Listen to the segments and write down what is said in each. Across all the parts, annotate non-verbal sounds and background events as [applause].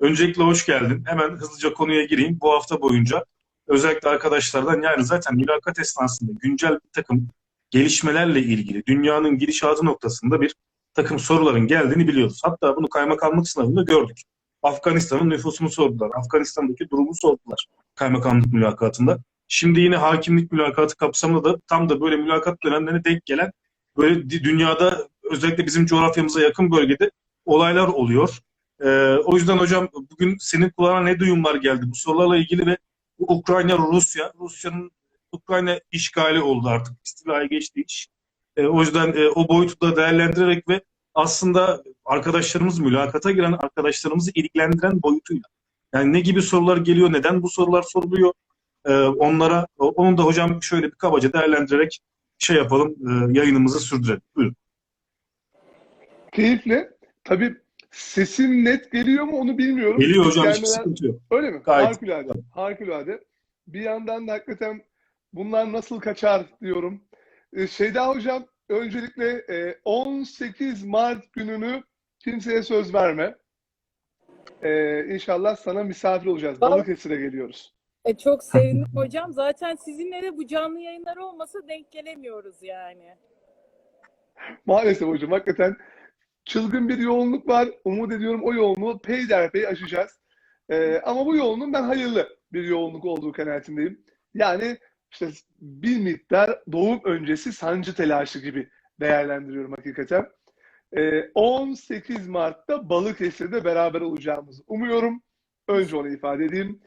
Öncelikle hoş geldin. Hemen hızlıca konuya gireyim. Bu hafta boyunca özellikle arkadaşlardan yani zaten mülakat esnasında güncel bir takım gelişmelerle ilgili dünyanın gidişatı noktasında bir takım soruların geldiğini biliyoruz. Hatta bunu kaymakamlık sınavında gördük. Afganistan'ın nüfusunu sordular. Afganistan'daki durumu sordular kaymakamlık mülakatında. Şimdi yine hakimlik mülakatı kapsamında da tam da böyle mülakat dönemlerine denk gelen böyle dünyada özellikle bizim coğrafyamıza yakın bölgede olaylar oluyor. Ee, o yüzden hocam bugün senin kulağına ne duyumlar geldi bu sorularla ilgili ve Ukrayna Rusya Rusya'nın Ukrayna işgali oldu artık istilaya geçti iş. Ee, o yüzden e, o boyutu da değerlendirerek ve aslında arkadaşlarımız mülakata giren arkadaşlarımızı ilgilendiren boyutuyla. Yani ne gibi sorular geliyor, neden bu sorular soruluyor? Ee, onlara onun da hocam şöyle bir kabaca değerlendirerek şey yapalım, e, yayınımızı sürdürelim. Buyurun. Keyifle. Tabii sesim net geliyor mu onu bilmiyorum. Geliyor hocam hiçbir Gelmeler- sıkıntı yok. Öyle mi? Gayet. Harikulade. Harikulade. Bir yandan da hakikaten bunlar nasıl kaçar diyorum. Ee, Şeyda Hocam öncelikle e, 18 Mart gününü kimseye söz verme. Ee, inşallah sana misafir olacağız. Vallahi- Balıkesir'e geliyoruz. E, çok sevindim [laughs] hocam. Zaten sizinle de bu canlı yayınlar olmasa denk gelemiyoruz yani. Maalesef hocam hakikaten çılgın bir yoğunluk var. Umut ediyorum o yoğunluğu peyderpey aşacağız. Ee, ama bu yoğunluğun ben hayırlı bir yoğunluk olduğu kanaatindeyim. Yani işte bir miktar doğum öncesi sancı telaşı gibi değerlendiriyorum hakikaten. Ee, 18 Mart'ta Balıkesir'de beraber olacağımızı umuyorum. Önce onu ifade edeyim.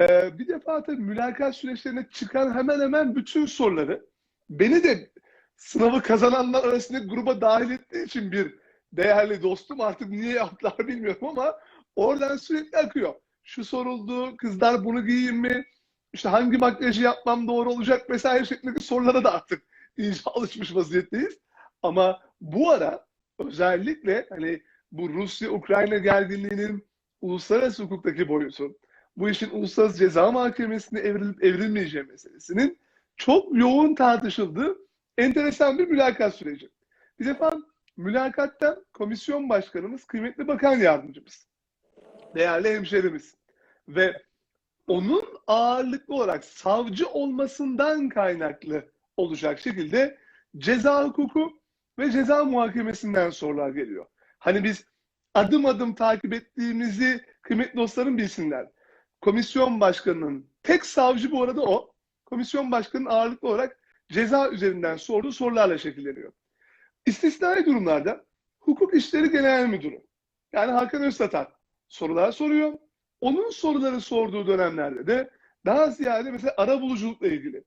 Ee, bir defa tabii mülakat süreçlerine çıkan hemen hemen bütün soruları beni de sınavı kazananlar arasında gruba dahil ettiği için bir değerli dostum artık niye yaptılar bilmiyorum ama oradan sürekli akıyor. Şu soruldu, kızlar bunu giyeyim mi? İşte hangi makyajı yapmam doğru olacak vesaire şeklindeki sorulara da artık iyice alışmış vaziyetteyiz. Ama bu ara özellikle hani bu Rusya-Ukrayna gerginliğinin uluslararası hukuktaki boyutu, bu işin uluslararası ceza mahkemesine evrilip evrilmeyeceği meselesinin çok yoğun tartışıldığı enteresan bir mülakat süreci. Bir defa mülakatta komisyon başkanımız, kıymetli bakan yardımcımız, değerli hemşerimiz ve onun ağırlıklı olarak savcı olmasından kaynaklı olacak şekilde ceza hukuku ve ceza muhakemesinden sorular geliyor. Hani biz adım adım takip ettiğimizi kıymetli dostlarım bilsinler. Komisyon başkanının tek savcı bu arada o. Komisyon başkanının ağırlıklı olarak ceza üzerinden sorduğu sorularla şekilleniyor. İstisnai durumlarda hukuk işleri genel müdürü yani Hakan Öztatar sorular soruyor. Onun soruları sorduğu dönemlerde de daha ziyade mesela ara buluculukla ilgili,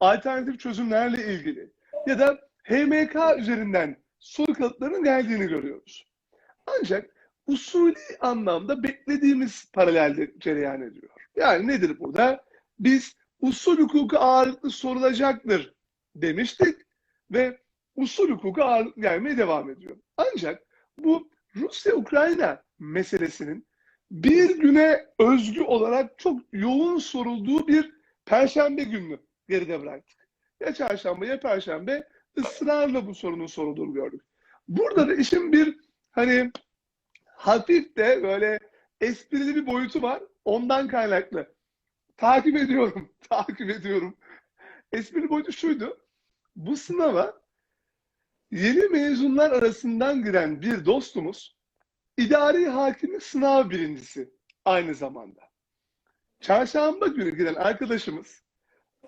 alternatif çözümlerle ilgili ya da HMK üzerinden soru kalıplarının geldiğini görüyoruz. Ancak usulü anlamda beklediğimiz paralelde cereyan ediyor. Yani nedir burada? Biz usul hukuku ağırlıklı sorulacaktır demiştik ve usul hukuku ağırlıklı gelmeye devam ediyor. Ancak bu Rusya-Ukrayna meselesinin bir güne özgü olarak çok yoğun sorulduğu bir perşembe gününü geride bıraktık. Ya çarşamba ya perşembe ısrarla bu sorunun sorulduğunu gördük. Burada da işin bir hani hafif de böyle esprili bir boyutu var. Ondan kaynaklı. Takip ediyorum, [laughs] takip ediyorum. Esprili boyutu şuydu. Bu sınava yeni mezunlar arasından giren bir dostumuz idari hakimlik sınav birincisi aynı zamanda. Çarşamba günü giren arkadaşımız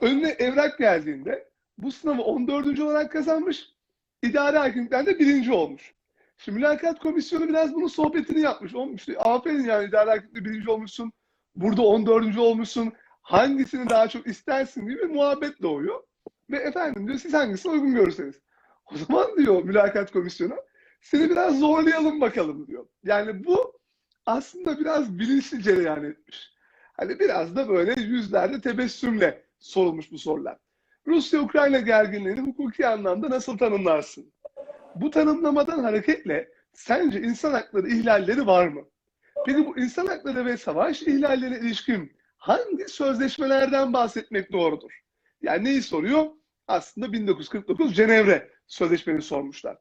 önüne evrak geldiğinde bu sınavı 14. olarak kazanmış, idari hakimlikten de birinci olmuş. Şimdi mülakat komisyonu biraz bunun sohbetini yapmış. Olmuş. İşte, aferin yani idari hakimlikte birinci olmuşsun, burada 14. olmuşsun, hangisini daha çok istersin gibi muhabbet doğuyor. Ve efendim diyor siz hangisini uygun görürseniz. O zaman diyor mülakat komisyonu seni biraz zorlayalım bakalım diyor. Yani bu aslında biraz bilinçli cereyan etmiş. Hani biraz da böyle yüzlerde tebessümle sorulmuş bu sorular. Rusya-Ukrayna gerginliğini hukuki anlamda nasıl tanımlarsın? Bu tanımlamadan hareketle sence insan hakları ihlalleri var mı? Peki bu insan hakları ve savaş ihlallerine ilişkin hangi sözleşmelerden bahsetmek doğrudur? Yani neyi soruyor? Aslında 1949 Cenevre Sözleşmeni sormuşlar.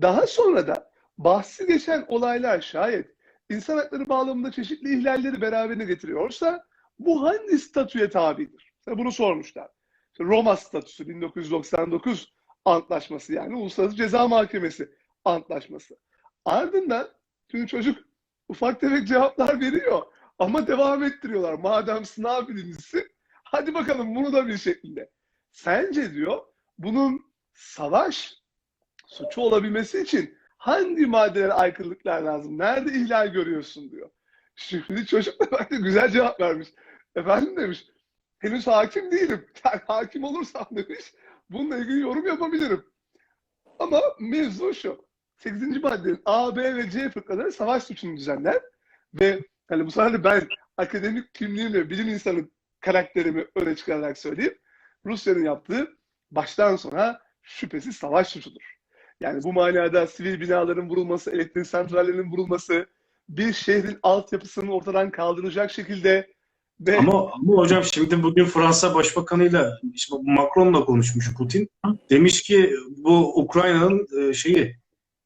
Daha sonra da bahsi geçen olaylar şayet insan hakları bağlamında çeşitli ihlalleri beraberine getiriyorsa bu hangi statüye tabidir? Bunu sormuşlar. Roma statüsü 1999 antlaşması yani Uluslararası Ceza Mahkemesi antlaşması. Ardından şimdi çocuk ufak tefek cevaplar veriyor ama devam ettiriyorlar. Madem sınav birincisi hadi bakalım bunu da bir şekilde. Sence diyor bunun savaş suçu olabilmesi için hangi maddelere aykırılıklar lazım? Nerede ihlal görüyorsun diyor. Şimdi çocuk da bence güzel cevap vermiş. Efendim demiş, henüz hakim değilim. [laughs] Yani hakim olursam demiş, bununla ilgili yorum yapabilirim. Ama mevzu şu. 8. maddenin A, B ve C fıkraları savaş suçunu düzenler. Ve hani bu sefer ben akademik kimliğimle bilim insanı karakterimi öne çıkararak söyleyeyim. Rusya'nın yaptığı baştan sona şüphesiz savaş suçudur. Yani bu manada sivil binaların vurulması, elektrik santrallerinin vurulması, bir şehrin altyapısının ortadan kaldıracak şekilde ve Ama, ama hocam şimdi bugün Fransa Başbakanı'yla işte Macron'la konuşmuş Putin. Demiş ki bu Ukrayna'nın e, şeyi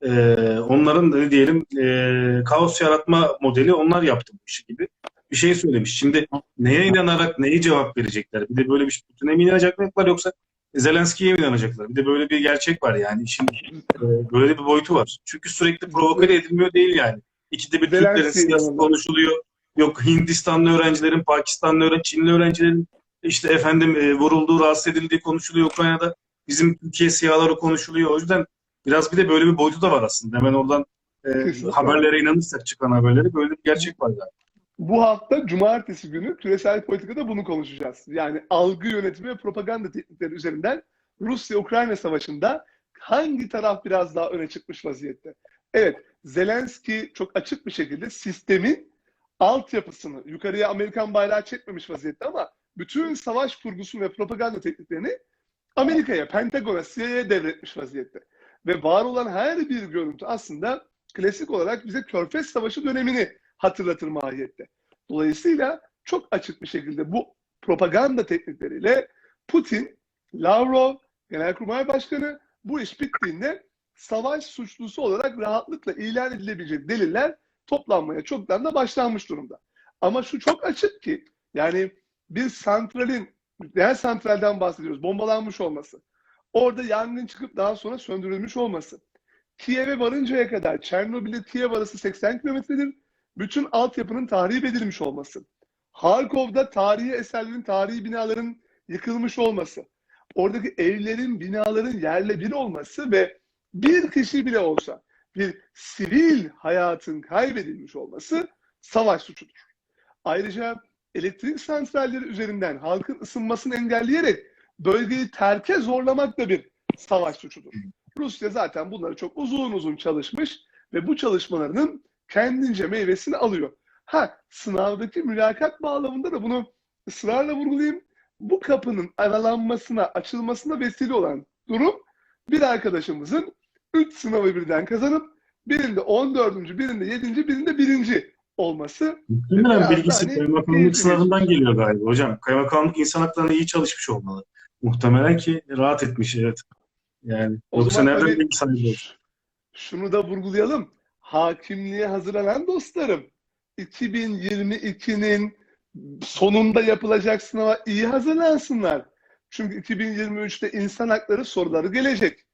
e, onların ne diyelim e, kaos yaratma modeli onlar yaptı bu işi gibi bir şey söylemiş. Şimdi neye inanarak neyi cevap verecekler? Bir de böyle bir şey Putin'e mi inanacaklar yoksa Zelenski'ye mi inanacaklar? Bir de böyle bir gerçek var yani. İşin e, böyle bir boyutu var. Çünkü sürekli provoke edilmiyor değil yani. İkide bir Türklerin Zelenski'ye siyasi konuşuluyor. Yok Hindistanlı öğrencilerin, Pakistanlı öğrenci, Çinli öğrencilerin işte efendim e, vurulduğu, rahatsız edildiği konuşuluyor Ukrayna'da. Bizim Türkiye siyahları konuşuluyor. O yüzden biraz bir de böyle bir boyutu da var aslında. Hemen oradan e, haberlere inanırsak çıkan haberlere böyle bir gerçek var yani. Bu hafta cumartesi günü küresel politikada bunu konuşacağız. Yani algı yönetimi ve propaganda teknikleri üzerinden Rusya-Ukrayna savaşında hangi taraf biraz daha öne çıkmış vaziyette? Evet, Zelenski çok açık bir şekilde sistemin altyapısını yukarıya Amerikan bayrağı çekmemiş vaziyette ama bütün savaş kurgusunu ve propaganda tekniklerini Amerika'ya, Pentagon'a, CIA'ya devretmiş vaziyette. Ve var olan her bir görüntü aslında klasik olarak bize Körfez Savaşı dönemini hatırlatır mahiyette. Dolayısıyla çok açık bir şekilde bu propaganda teknikleriyle Putin, Lavrov, Genelkurmay Başkanı bu iş bittiğinde savaş suçlusu olarak rahatlıkla ilan edilebilecek deliller toplanmaya çoktan da başlanmış durumda. Ama şu çok açık ki yani bir santralin, nükleer santralden bahsediyoruz, bombalanmış olması, orada yangın çıkıp daha sonra söndürülmüş olması, Kiev'e varıncaya kadar Çernobil ile Kiev arası 80 kilometredir, bütün altyapının tahrip edilmiş olması, Harkov'da tarihi eserlerin, tarihi binaların yıkılmış olması, oradaki evlerin, binaların yerle bir olması ve bir kişi bile olsa bir sivil hayatın kaybedilmiş olması savaş suçudur. Ayrıca elektrik santralleri üzerinden halkın ısınmasını engelleyerek bölgeyi terke zorlamak da bir savaş suçudur. Rusya zaten bunları çok uzun uzun çalışmış ve bu çalışmalarının kendince meyvesini alıyor. Ha sınavdaki mülakat bağlamında da bunu ısrarla vurgulayayım. Bu kapının aralanmasına, açılmasına vesile olan durum bir arkadaşımızın 3 sınavı birden kazanıp birinde 14. birinde 7. birinde 1. olması. Muhtemelen bilgisi hani kaymakamlık sınavından geliyor galiba hocam. Kaymakamlık insan haklarına iyi çalışmış olmalı. Muhtemelen ki rahat etmiş evet. Yani O yoksa nereden bilgi sahibi olur? şunu da vurgulayalım. Hakimliğe hazırlanan dostlarım 2022'nin sonunda yapılacak sınava iyi hazırlansınlar. Çünkü 2023'te insan hakları soruları gelecek.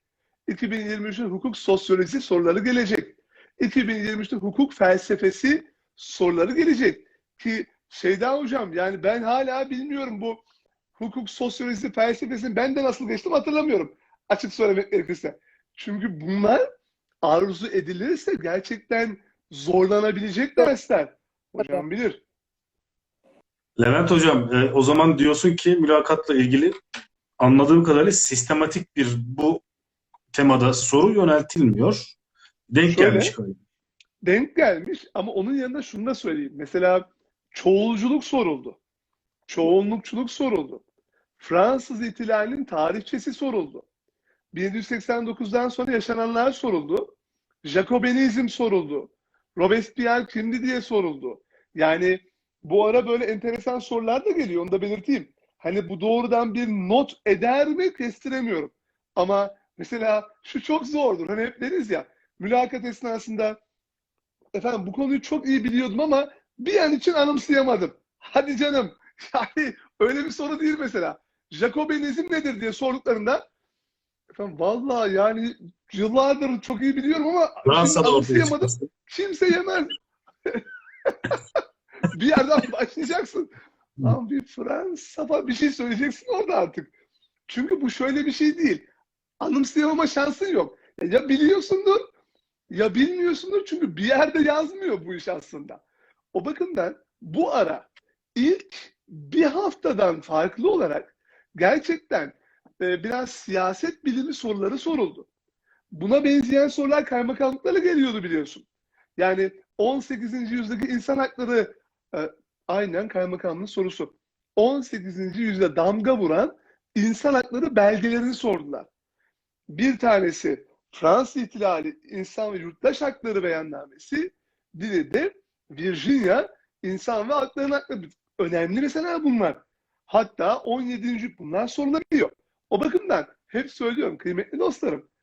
2023'te hukuk sosyolojisi soruları gelecek. 2023'te hukuk felsefesi soruları gelecek. Ki Şeyda hocam yani ben hala bilmiyorum bu hukuk sosyolojisi felsefesini ben de nasıl geçtim hatırlamıyorum. Açık söylemek gerekirse. Çünkü bunlar arzu edilirse gerçekten zorlanabilecek dersler. Hocam bilir. Levent hocam e, o zaman diyorsun ki mülakatla ilgili anladığım kadarıyla sistematik bir bu temada soru yöneltilmiyor. Denk Şöyle. gelmiş galiba. Denk gelmiş ama onun yanında şunu da söyleyeyim. Mesela çoğulculuk soruldu. Çoğunlukçuluk soruldu. Fransız ihtilalinin tarihçesi soruldu. 1789'dan sonra yaşananlar soruldu. Jacobenizm soruldu. Robespierre kimdi diye soruldu. Yani bu ara böyle enteresan sorular da geliyor. Onu da belirteyim. Hani bu doğrudan bir not eder mi kestiremiyorum. Ama mesela şu çok zordur. Hani hep deriz ya mülakat esnasında efendim bu konuyu çok iyi biliyordum ama bir an için anımsayamadım. Hadi canım. [laughs] Yani öyle bir soru değil mesela. Jacobenizm nedir diye sorduklarında efendim vallahi yani yıllardır çok iyi biliyorum ama Fransa'da ortaya. Kimse yemez. [laughs] bir yerden başlayacaksın. Lan bir Fransa falan bir şey söyleyeceksin orada artık. Çünkü bu şöyle bir şey değil. Anımsayamama şansın yok. Ya, ya biliyorsundur ya bilmiyorsundur çünkü bir yerde yazmıyor bu iş aslında. O bakımdan bu ara ilk bir haftadan farklı olarak gerçekten e, biraz siyaset bilimi soruları soruldu. Buna benzeyen sorular kaymakamlıklara geliyordu biliyorsun. Yani 18. yüzyıldaki insan hakları e, aynen kaymakamlığın sorusu. 18. yüzyılda damga vuran insan hakları belgelerini sordular. Bir tanesi Fransız İhtilali İnsan ve Yurttaş Hakları Beyannamesi, biri de Virginia İnsan ve Hakların Hakları. Önemli meseleler bunlar. Hatta 17. bunlar sorulabiliyor. O bakımdan hep söylüyorum kıymetli dostlarım.